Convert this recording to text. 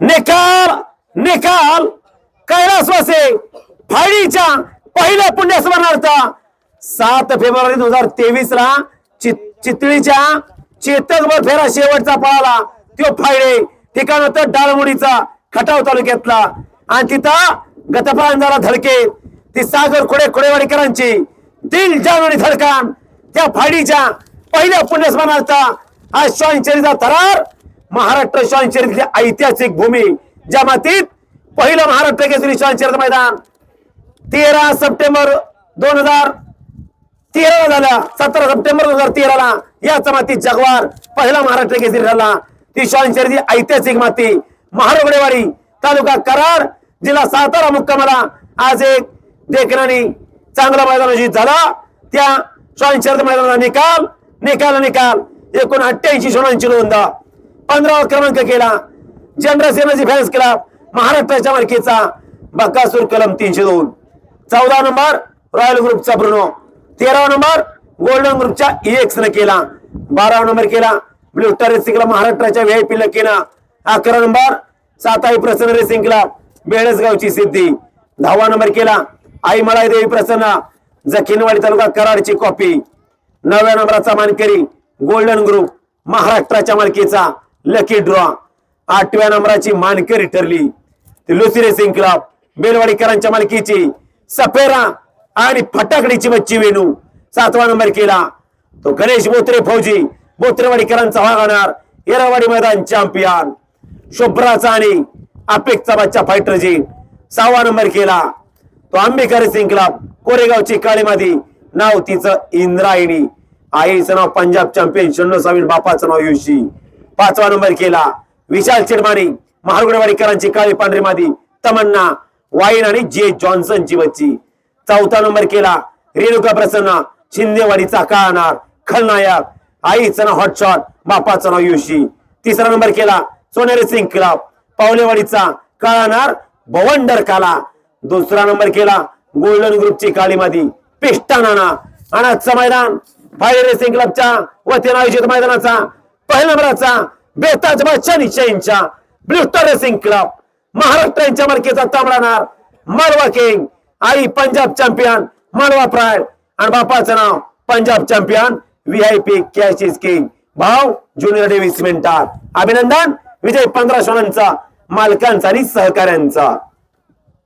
निकाल निकाल. कैलासवासे फाळीच्या पहिल्या पुण्यस्मरणार्थ सात फेब्रुवारी दोन हजार तेवीस ला चितळीच्या चेतकभर फेरा शेवटचा पळाला. तो फायडे ठिकाण होतं डाळमुडीचा खटाव तालुक्यातला. आणि तिथं गतपान धडके ती सागर खोडे खोडेवाडीकरांची दिल जान धडकान त्या फाडीच्या पहिल्या पुण्यस्मरणार्थ आज श्वानचरीचा थरार महाराष्ट्र श्वानचरीतली ऐतिहासिक भूमी ज्या मातीत पहिलं महाराष्ट्र केसरी श्वानचरित मैदान. तेरा सप्टेंबर दोन हजार तेरा झाला. सतरा सप्टेंबर दोन हजार तेराला याच मातीत जगवार पहिला महाराष्ट्र केसरी झाला ती श्वानचरिती ऐतिहासिक माती महारगडेवाडी तालुका कराड जिल्हा सातारा मुक्कामाला आज एक देखण्याने चांगला मैदानाशी झाला. त्या श्वानचरित मैदानाचा निकाल निकाल निकाल. एकूण अठ्ठ्याऐंशी सोळांची नोंद. पंधरावा क्रमांक केला. चंद्रसेनाची फॅन्स केला महाराष्ट्राच्या मालकीचा बकासूर कलम तीनशे दोन. चौदा नंबर रॉयल ग्रुपचा ब्रुनो. तेरावा नंबर गोल्डन ग्रुपच्या EX न केला. बारावा नंबर केला ब्ल्यू स्टार रेसिंग क्लब महाराष्ट्राच्या व्हीआयपी न केला. अकरा नंबर साताई प्रसन्न रेसिंग क्लब बेळसगावची सिद्धी. दहावा नंबर केला आई मलाई देवी प्रसन्न जखीनवाडी तालुका कराडची कॉपी नवव्या नंबराचा मानकरी गोल्डन ग्रुप महाराष्ट्राच्या मालकीचा लकी ड्रॉ आठव्या नंबराची मानकरी ठरली. ती लुसी रेसिंग क्लब बेलवाडीकरांच्या मालकीची. सफेरा आणि फटाकडीची मच्छी वेणू. सातवा नंबर केला. तो गणेश बोत्रे फौजी बोत्रेवाडीकरांचा वागणार येरावाडी मैदान चॅम्पियन शुभ्राचा आणि अपेक्षा बच्चा फायटरजी सहावा नंबर केला. तो आंबेकर सिंग क्लब कोरेगावची काळीमादी. नाव तिचं इंद्रायणी. आईचं नाव पंजाब चॅम्पियन शण्णसावीन बापाचं नाव युशी पाचवा नंबर केला. विशाल चिडमाणी महारुगडवाडीकरांची काळी पांढरी मादी तमन्ना वाईन आणि जे जॉन्सनची बच्ची चौथा नंबर केला रेणुका प्रसन्ना शिंदेवाडीचा काळणार खलनायक आईचं नाव हॉटशॉट बापाचं नाव युशी. तिसरा नंबर केला सोनेरी सिंग क्लब पावलेवाडीचा काळानार भवंडर काला. दुसरा नंबर केला गोल्डन ग्रुपची काळी मादी पिष्टा नाना. अनाथचं मैदान फायर रेसिंग क्लबच्या वतीनं आयोजित मैदानाचा पहिल्या नंबराचा बेताज बादशाह निश्चयींच्या ब्लू स्टार रेसिंग क्लब. महाराष्ट्रांच्या मालकीचा तांबडाणार मालवा किंग आई पंजाब चॅम्पियन मालवा प्राईड आणि बापाचं नाव Punjab champion V I cash is king भाव ज्युनियर डेव्हिस मेंटार अभिनंदन. विजय पंधरा सोळांचा मालकांचा आणि सहकाऱ्यांचा.